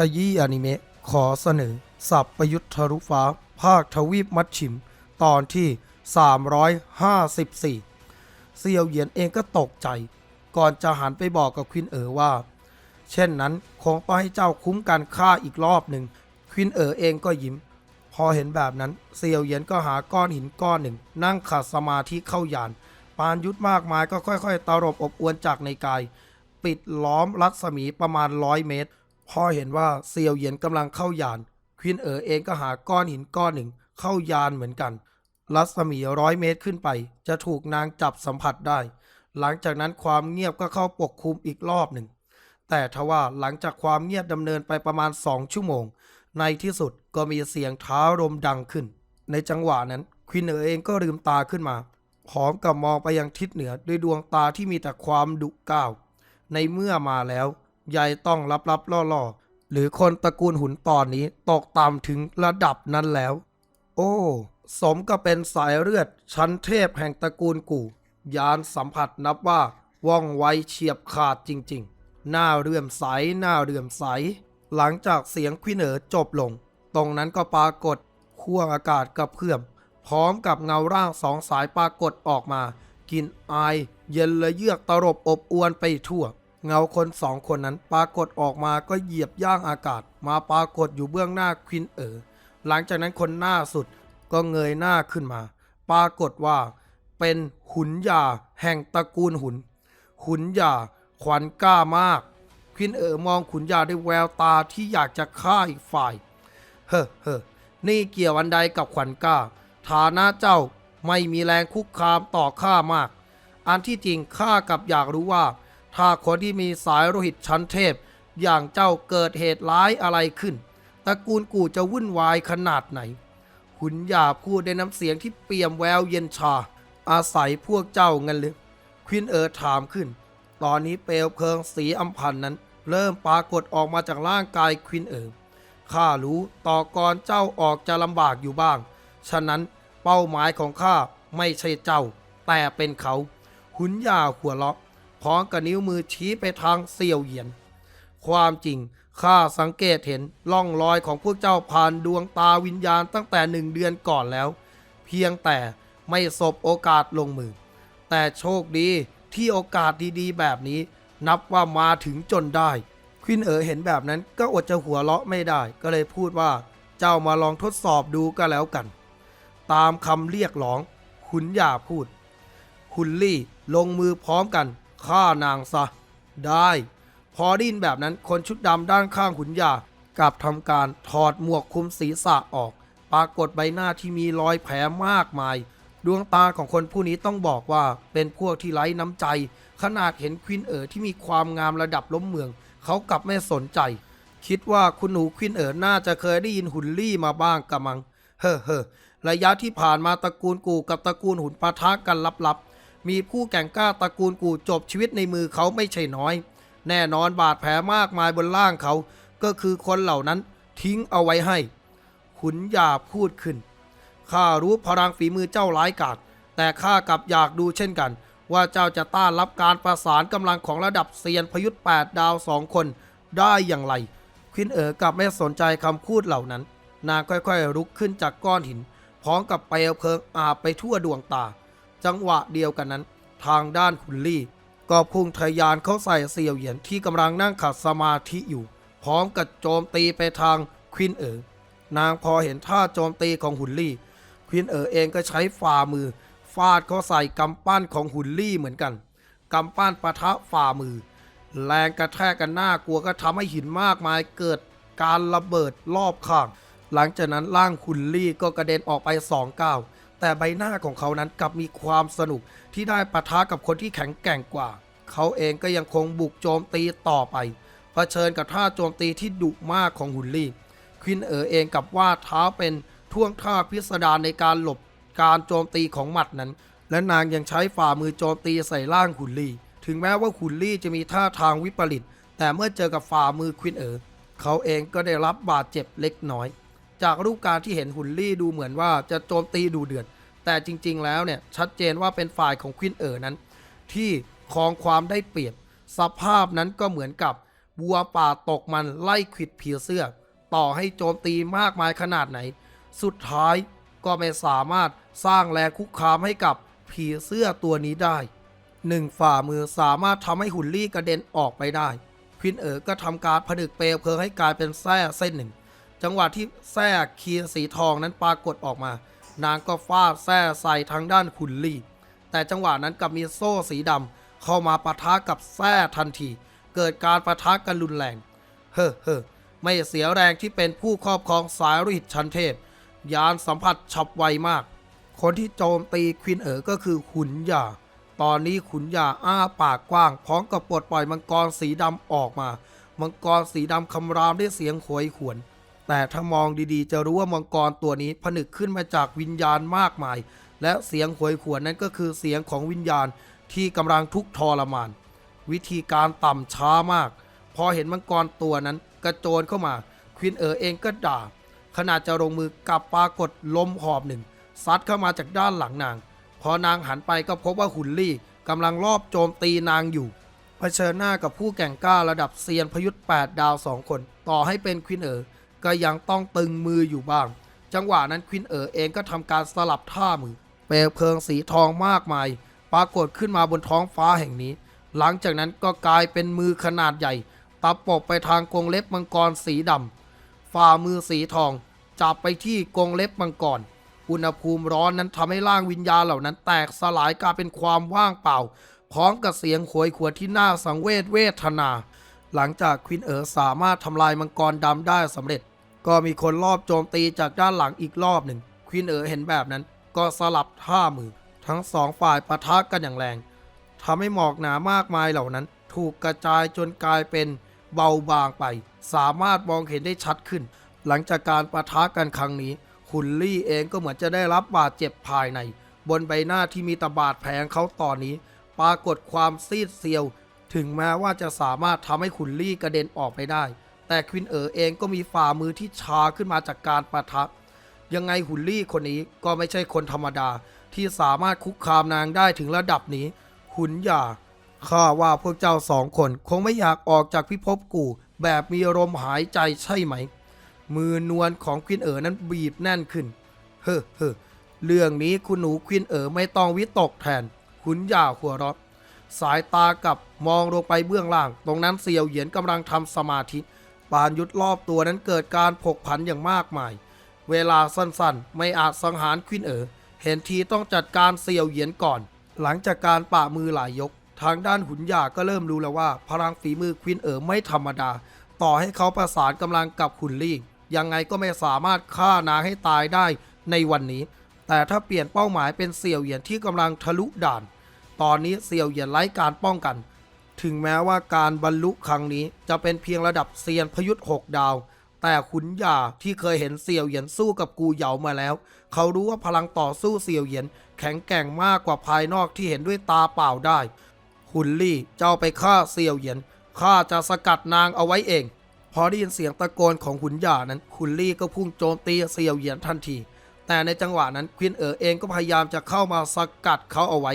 ขยี้อนิเมะขอเสนอ สับประยุทธ์ทะลุฟ้า ภาคทวีปมัดฉิม ตอนที่ 354 เซียวเหยียนเองก็ตกใจ ก่อนจะหันไปบอกกับควินเอ๋อว่า เช่นนั้นคงต้องให้เจ้าคุ้มกันฆ่าอีกรอบหนึ่งควินเอ๋อเองก็ยิ้ม พอเห็นแบบนั้น เซียวเหยียนก็หาก้อนหินก้อนหนึ่ง นั่งขัดสมาธิเข้ายาน ปานยุทธมากมายก็ค่อยๆตรบอบอวนจากในกาย ปิดล้อมรัศมีประมาณร้อยเมตร พอเห็นว่าเซียวเหยียนกำลังเข้ายาน ควินเอ๋อเองก็หาก้อนหินก้อนหนึ่งเข้ายานเหมือนกัน รัศมีร้อยเมตรขึ้นไป จะถูกนางจับสัมผัสได้ หลังจากนั้นความเงียบก็เข้าปกคลุมอีกรอบหนึ่ง แต่ทว่าหลังจากความเงียบดำเนินไปประมาณสองชั่วโมง ในที่สุดก็มีเสียงเท้าลมดังขึ้น ในจังหวะนั้นควินเอ๋อเองก็ลืมตาขึ้นมาพร้อมกับมองไปยังทิศเหนือด้วยดวงตาที่มีแต่ความดุก้าว ในเมื่อมาแล้ว ยายต้องรับรับล่อล่อหรือคนตระกูลหุนตอนนี้ตกต่ำถึงระดับนั้นแล้ว โอ้ สมก็เป็นสายเลือดชั้นเทพแห่งตระกูลกู่ ยานสัมผัสนับว่าว่องไวเฉียบขาดจริงๆ หน้าเรื่อมใสหน้าเรื่อมใส หลังจากเสียงควินเอ๋อจบลง ตรงนั้นก็ปรากฏขั้วอากาศกับเพื่อม พร้อมกับเงาร่างสองสายปรากฏออกมา กินอาย เย็นและเยือกตรบอบอวนไปทั่ว เงาคนสองคนนั้นปรากฏออกมาก็เหยียบย่างอากาศ มาปรากฏอยู่เบื้องหน้าควินเอ๋อหลังจากนั้นคนหน้าสุดก็เงยหน้าขึ้นมา ปรากฏว่าเป็นหุนยาแห่งตระกูลหุนขุนยาขวัญกล้ามาก ควินเอ๋อมองขุนยาด้วยแววตาที่อยากจะฆ่าอีกฝ่าย เฮ้อเฮ้อนี่เกี่ยวอันใดกับขวัญกล้า ฐานะเจ้าไม่มีแรงคุกคามต่อข้ามาก อันที่จริงข้ากับอยากรู้ว่า ถ้าคนที่มีสายโลหิตชั้นเทพ อย่างเจ้าเกิดเหตุร้ายอะไรขึ้นตระกูลกูจะวุ่นวายขนาดไหนขุนยาพูดในน้ำเสียงที่เปี่ยมแววเย็นชา อาศัยพวกเจ้างันหรือควินเอ๋อถามขึ้น ตอนนี้เปลวเพลิงสีอัมพันนั้น เริ่มปรากฏออกมาจากร่างกายควินเอ๋อข้ารู้ต่อกรเจ้าออกจะลำบากอยู่บ้าง ฉะนั้นเป้าหมายของข้าไม่ใช่เจ้า แต่เป็นเขา หุนยาหัวเราะ พร้อมกับนิ้วมือชี้ไปทางเสี่ยวเหยียน ความจริงข้าสังเกตเห็นล่องรอยของพวกเจ้าผ่านดวงตาวิญญาณตั้งแต่หนึ่งเดือนก่อนแล้ว เพียงแต่ไม่สบโอกาสลงมือ แต่โชคดีที่โอกาสดีๆ แบบนี้ นับว่ามาถึงจนได้ควินเอ๋อเห็นแบบนั้นก็อดจะหัวเราะไม่ได้ ก็เลยพูดว่าเจ้ามาลองทดสอบดูก็แล้วกัน ตามคำเรียกร้อง ขุนหยาพูดคุณลี่ลงมือพร้อมกัน ฆ่านางซะ ได้ พอดินแบบนั้นคนชุดดำด้านข้างขุนยากับทำการถอดหมวกคลุมศีรษะออก ปรากฏใบหน้าที่มีรอยแผลมากมาย ดวงตาของคนผู้นี้ต้องบอกว่าเป็นพวกที่ไร้น้ำใจ ขนาดเห็นควินเอ๋อที่มีความงามระดับล้มเมือง เขากลับไม่สนใจ คิดว่าคุณหนูควินเอ๋อน่าจะเคยได้ยินหุ่นลี่มาบ้างกะมัง เฮ้อเฮ้อระยะที่ผ่านมาตระกูลกูกับตระกูลหุ่นปะทะกันลับ มีผู้แก่งกล้าตระกูลกูจบชีวิตในมือเขาไม่ใช่น้อย แน่นอนบาดแผลมากมายบนร่างเขา ก็คือคนเหล่านั้นทิ้งเอาไว้ให้ ขุนยาพูดขึ้น ข้ารู้พลังฝีมือเจ้าร้ายกาจแต่ข้ากลับอยากดูเช่นกัน ว่าเจ้าจะต้านรับการประสานกำลังของระดับเซียนพยุทธ์8ดาวสองคนได้อย่างไรควินเอ๋อกลับไม่สนใจคำพูดเหล่านั้น นางค่อยๆลุกขึ้นจากก้อนหิน พร้อมกับเปลวเพลิงอาบไปทั่วดวงตา จังหวะเดียวกันนั้น ทางด้านขุนลี่ ก็พุ่งทะยานเข้าใส่เสี่ยวเหยียนที่กำลังนั่งขัดสมาธิอยู่ พร้อมกับโจมตีไปทางควินเอ๋อนางพอเห็นท่าโจมตีของหุนลี่ ควินเอ๋อเองก็ใช้ฝ่ามือ ฟาดเข้าใส่กำปั้นของหุนลี่เหมือนกัน กำปั้นปะทะฝ่ามือ แรงกระแทกกันหน่ากลัวก็ทำให้หินมากมายเกิดการระเบิดรอบข้าง หลังจากนั้นร่างหุนลี่ก็กระเด็นออกไปสองก้าว แต่ใบหน้าของเขานั้นกลับมีความสนุกที่ได้ปะทะกับคนที่แข็งแกร่งกว่า เขาเองก็ยังคงบุกโจมตีต่อไปเผชิญกับท่าโจมตีที่ดุมากของหุนลี่ควินเอ๋อเองกับว่าเท้าเป็นท่วงท่าพิสดารในการหลบการโจมตีของหมัดนั้น และนางยังใช้ฝ่ามือโจมตีใส่ร่างขุนลี่ ถึงแม้ว่าขุนลี่จะมีท่าทางวิปริตแต่เมื่อเจอกับฝ่ามือควินเอ๋อเขาเองก็ได้รับบาดเจ็บเล็กน้อย จากรูปการที่เห็นหุนลี่ดูเหมือนว่าจะโจมตีดูเดือด แต่จริง ๆ แล้วเนี่ยชัดเจนว่าเป็นฝ่ายของควินเอ๋อนั้น ที่ครองความได้เปรียบ สภาพนั้นก็เหมือนกับวัวป่าตกมันไล่ขิดผีเสื้อ ต่อให้โจมตีมากมายขนาดไหน สุดท้ายก็ไม่สามารถสร้างแรงคุกคามให้กับผีเสื้อตัวนี้ได้หนึ่งฝ่ามือสามารถทำให้หุ่นลี่กระเด็นออกไปได้ควินเอ๋อก็ทำการผนึกเปลวเพลิงให้กลายเป็นแส้เส้นหนึ่ง จังหวะที่แส้เคียร์สีทองนั้นปรากฏออกมา นางก็ฟาดแส้ใส่ทางด้านขุนลี่ แต่จังหวะนั้นกลับมีโซ่สีดำเข้ามาปะทะกับแส้ทันที เกิดการปะทะกันรุนแรง เฮ้อเฮ้อไม่เสียแรงที่เป็นผู้ครอบครองสายฤทธิ์ชันเทพ ยานสัมผัสฉับไวมาก คนที่โจมตีควินเอ๋อก็คือขุนยาตอนนี้ขุนยาอ้าปากกว้าง พร้อมกับปลดปล่อยมังกรสีดำออกมา มังกรสีดำคำรามด้วยเสียงโหยหวน แต่ถ้ามองดีๆ จะรู้ว่ามังกรตัวนี้ผนึกขึ้นมาจากวิญญาณมากมาย และเสียงโหยหวนนั้นก็คือเสียงของวิญญาณที่กำลังทุกข์ทรมาน วิธีการต่ำช้ามาก พอเห็นมังกรตัวนั้นกระโจนเข้ามา ควินเอ๋อเองก็ด่า ขณะจะลงมือกับปรากฏลมหอบหนึ่งซัดเข้ามาจากด้านหลังนาง พอนางหันไปก็พบว่าหุ่นลี่กำลังรอบโจมตีนางอยู่เผชิญหน้ากับผู้แก่งกล้าระดับเซียนพยุทธ์8ดาวสองคน ต่อให้เป็นควินเอ๋อ ก็ยังต้องตึงมืออยู่บ้าง จังหวะนั้นควินเอ๋อเองก็ทำการสลับท่ามือ เปลวเพลิงสีทองมากมาย ปรากฏขึ้นมาบนท้องฟ้าแห่งนี้ หลังจากนั้นก็กลายเป็นมือขนาดใหญ่ตะปบไปทางกรงเล็บมังกรสีดำฝ่ามือสีทอง จับไปที่กรงเล็บมังกรอุณหภูมิร้อนนั้นทำให้ร่างวิญญาณเหล่านั้นแตกสลายกลายเป็นความว่างเปล่า พร้อมกับเสียงโหยขวดที่น่าสังเวชเวทนา หลังจากควินเอ๋อสามารถทำลายมังกรดำได้สำเร็จ ก็มีคนรอบโจมตีจากด้านหลังอีกรอบหนึ่งควินเอ๋อเห็นแบบนั้น ก็สลับท่ามือ ทั้งสองฝ่ายปะทะกันอย่างแรงทำให้หมอกหนามากมายเหล่านั้น ถูกกระจายจนกลายเป็นเบาบางไป สามารถมองเห็นได้ชัดขึ้น หลังจากการประทะกันครั้งนี้ขุนลี่เองก็เหมือนจะได้รับบาดเจ็บภายใน บนใบหน้าที่มีตะบาดแผลของเขาตอนนี้ ปรากฏความซีดเซียว ถึงแม้ว่าจะสามารถทำให้ขุนลี่กระเด็นออกไปได้ แต่ควินเอ๋อเองก็มีฝ่ามือที่ชาขึ้นมาจากการประทะ ยังไงหุนลี่คนนี้ก็ไม่ใช่คนธรรมดาที่สามารถคุกคามนางได้ถึงระดับนี้ขุนหยาข้าว่าพวกเจ้าสองคนคงไม่อยากออกจากพิภพกู แบบมีอารมหายใจใช่ไหม มือนวลของควินเอ๋อนั้นบีบแน่นขึ้น เฮ้อเฮ้อเรื่องนี้คุณหนูควินเอ๋อไม่ต้องวิตกแทนขุนหยาหัวเราะสายตากับมองลงไปเบื้องล่าง ตรงนั้นเซียวเหยียนกำลังทำสมาธิ ปานยุทธรอบตัวนั้นเกิดการผกผันอย่างมากมาย เวลาสั้นๆ ไม่อาจสังหารควินเอ๋อเห็นทีต้องจัดการเซียวเหยียนก่อน หลังจากการปะมือหลายยก ทางด้านหุนหยาก็เริ่มรู้แล้วว่า พลังฝีมือควินเอ๋อไม่ธรรมดา ต่อให้เขาประสานกำลังกับขุนลี่ยังไงก็ไม่สามารถฆ่านางให้ตายได้ในวันนี้ แต่ถ้าเปลี่ยนเป้าหมายเป็นเสี่ยวเหยียนที่กำลังทะลุด่าน ตอนนี้เสี่ยวเหยียนไร้การป้องกัน ถึงแม้ว่าการบรรลุครั้งนี้จะเป็นเพียงระดับเซียนพยุทธ์หกดาว แต่ขุนหยาที่เคยเห็นเสี่ยวเหยียนสู้กับกูเหยามาแล้ว เขารู้ว่าพลังต่อสู้เสี่ยวเหยียน แข็งแกร่งมากกว่าภายนอกที่เห็นด้วยตาเปล่าได้ขุนลี่เจ้าไปฆ่าเสี่ยวเหยียนข้าจะสกัดนางเอาไว้เอง พอได้ยินเสียงตะโกนของขุนหยานั้นขุนลี่ก็พุ่งโจมตีเสี่ยวเหยียนทันที แต่ในจังหวะนั้นควินเอ๋อเองก็พยายามจะเข้ามาสกัดเขาเอาไว้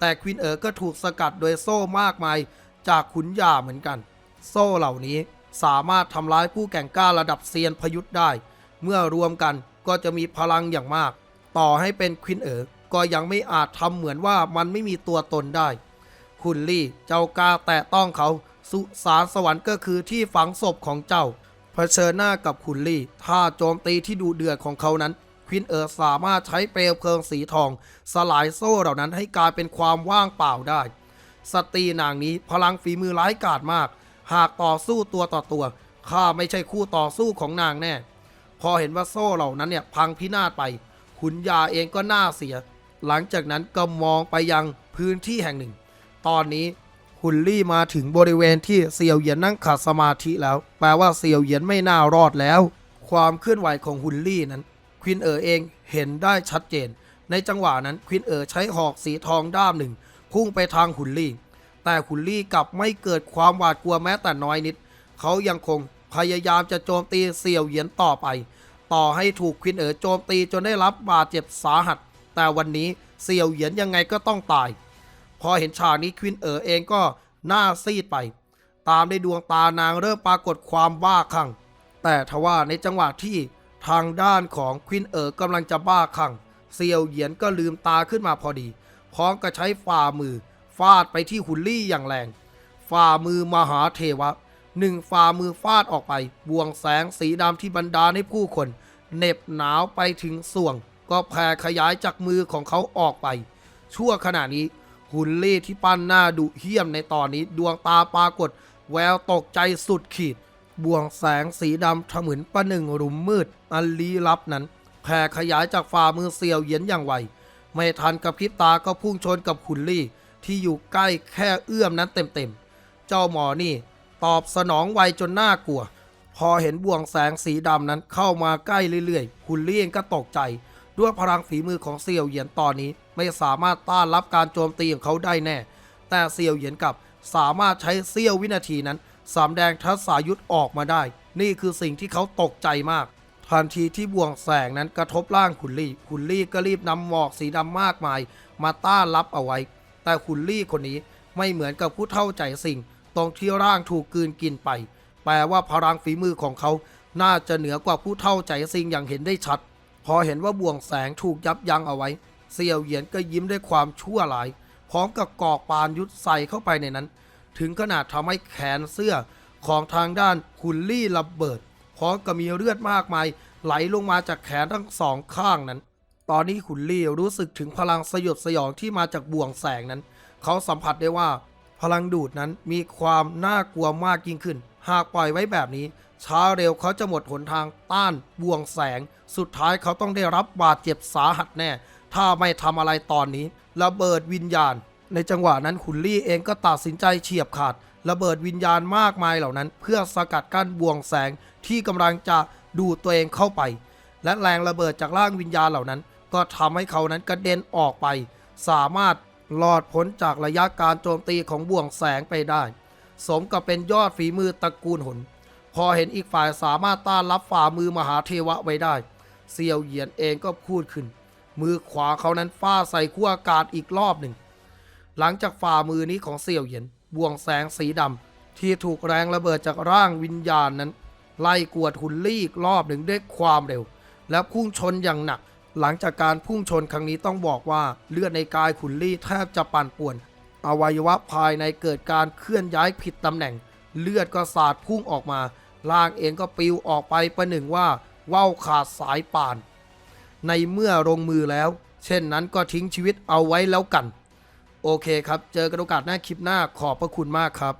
แต่ควินเอ๋อก็ถูกสกัดโดยโซ่มากมาย จากขุนยาเหมือนกัน โซ่เหล่านี้สามารถทำร้ายผู้แก่งกล้าระดับเซียนพยุทธ์ได้ เมื่อรวมกันก็จะมีพลังอย่างมาก ต่อให้เป็นควินเอ๋อก็ยังไม่อาจทำเหมือนว่ามันไม่มีตัวตนได้คุณลี่เจ้ากล้าแตะต้องเขา สุสานสวรรค์ก็คือที่ฝังศพของเจ้าเผชิญหน้ากับคุณลี่ท่าโจมตีที่ดูเดือดของเขานั้น ควินเอ๋อสามารถใช้เปลวเพลิงสีทอง สลายโซ่เหล่านั้นให้กลายเป็นความว่างเปล่าได้ สตรีนางนี้พลังฝีมือร้ายกาจมาก หากต่อสู้ตัวต่อตัวข้าไม่ใช่คู่ต่อสู้ของนางแน่ พอเห็นว่าโซ่เหล่านั้นเนี่ยพังพินาศไป ขุนยาเองก็น่าเสีย หลังจากนั้นก็มองไปยังพื้นที่แห่งหนึ่ง ตอนนี้หุนลี่มาถึงบริเวณที่เซียวเหยียนนั่งขัดสมาธิแล้ว แปลว่าเซียวเหยียนไม่น่ารอดแล้ว ความเคลื่อนไหวของหุนลี่นั้น ควินเอ๋อเองเห็นได้ชัดเจน ในจังหวะนั้นควินเอ๋อใช้หอกสีทองด้ามหนึ่ง พุ่งไปทางหุนลี่ แต่ขุนลี่กลับไม่เกิดความหวาดกลัวแม้แต่น้อยนิด เขายังคงพยายามจะโจมตีเสี่ยวเหยียนต่อไป ต่อให้ถูกควินเอ๋อโจมตีจนได้รับบาดเจ็บสาหัส แต่วันนี้เสี่ยวเหยียนยังไงก็ต้องตาย พอเห็นฉากนี้ควินเอ๋อเองก็หน้าซีดไป ตามด้ดวงตานางเริ่มปรากฏความบ้าคลั่งแต่ทว่าในจังหวะที่ ทางด้านของควินเอ๋อกำลังจะบ้าคลั่งเซียวเหยียนก็ลืมตาขึ้นมาพอดี พร้อมกับใช้ฝ่ามือ ฟาดไปที่หุนลี่อย่างแรง ฝ่ามือมหาเทวะ หนึ่งฝ่ามือฟาดออกไป บวงแสงสีดำที่บรรดาให้ผู้คนเหน็บหนาวไปถึงส่วง ก็แผ่ขยายจากมือของเขาออกไป ชั่วขณะนี้ หุนลี่ที่ปั้นหน้าดุเหี้ยมในตอนนี้ดวงตาปรากฏ แววตกใจสุดขีด บ่วงแสงสีดำทะมึนประหนึ่งหลุมมืด อันลี้ลับนั้นแผ่ขยายจากฝ่ามือเซียวเยียนอย่างไว ไม่ทันกับพริบตาก็พุ่งชนกับขุนลี่ ที่อยู่ใกล้แค่เอื้อมนั้นเต็มๆ เจ้าหมอนี่ ตอบสนองไวจนน่ากลัว พอเห็นบ่วงแสงสีดำนั้นเข้ามาใกล้เรื่อยๆขุนลี่เองก็ตกใจ ด้วยพลังฝีมือของเซียวเหยียนตอนนี้ ไม่สามารถต้านรับการโจมตีของเขาได้แน่ แต่เซียวเหยียนกับสามารถใช้เสี้ยววินาทีนั้น สำแดงทัศายุทธออกมาได้ นี่คือสิ่งที่เขาตกใจมาก ทันทีที่บ่วงแสงนั้นกระทบร่างขุนลี่ขุนลี่ก็รีบนำหมอกสีดำมากมาย มาต้านรับเอาไว้ แต่ขุนลี่คนนี้ไม่เหมือนกับผู้เท่าใจสิ่ง ตรงที่ร่างถูกกืนกินไป แปลว่าพลังฝีมือของเขาน่าจะเหนือกว่าผู้เท่าใจสิ่งอย่างเห็นได้ชัด พอเห็นว่าบ่วงแสงถูกยับยั้งเอาไว้เซียวเหยียนก็ยิ้มด้วยความชั่วร้าย พร้อมกับกอกปานยุทธใส่เข้าไปในนั้น ถึงขนาดทำให้แขนเสื้อของทางด้านขุนลี่ระเบิดพร้อมกับมีเลือดมากมาย ไหลลงมาจากแขนทั้งสองข้างนั้น ตอนนี้ขุนลี่รู้สึกถึงพลังสยดสยองที่มาจากบ่วงแสงนั้น เขาสัมผัสได้ว่า พลังดูดนั้นมีความน่ากลัวมากยิ่งขึ้น หากปล่อยไว้แบบนี้ ช้าเร็วเขาจะหมดหนทางต้านบ่วงแสง สุดท้ายเขาต้องได้รับบาดเจ็บสาหัสแน่ ถ้าไม่ทำอะไรตอนนี้ระเบิดวิญญาณ ในจังหวะนั้นขุนลี่เองก็ตัดสินใจเฉียบขาด ระเบิดวิญญาณมากมายเหล่านั้น เพื่อสกัดกั้นบ่วงแสงที่กำลังจะดูดตัวเองเข้าไป และแรงระเบิดจากร่างวิญญาณเหล่านั้น ก็ทำให้เขานั้นกระเด็นออกไป สามารถรอดพ้นจากระยะการโจมตีของบ่วงแสงไปได้ สมกับเป็นยอดฝีมือตระกูลหน พอเห็นอีกฝ่ายสามารถต้านรับฝ่ามือมหาเทวะไว้ได้เซียวเหยียนเองก็พูดขึ้น มือขวาเขานั้นฟาดใส่ขั้วอากาศอีกรอบหนึ่ง หลังจากฝ่ามือนี้ของเสี่ยวเหยียนบ่วงแสงสีดำที่ถูกแรงระเบิดจากร่างวิญญาณนั้น ไล่กวดหุนลี่อีกรอบหนึ่งด้วยความเร็ว และพุ่งชนอย่างหนัก หลังจากการพุ่งชนครั้งนี้ต้องบอกว่าเลือดในกายขุนลี่แทบจะปั่นป่วน อวัยวะภายในเกิดการเคลื่อนย้ายผิดตำแหน่ง เลือดก็สาดพุ่งออกมาร่างเองก็ปลิวออกไปประหนึ่งว่าว่าวขาดสายป่าน ในเมื่อลงมือแล้ว เช่นนั้นก็ทิ้งชีวิตเอาไว้แล้วกัน โอเคครับ เจอกันโอกาสหน้าคลิปหน้าขอบพระคุณมากครับ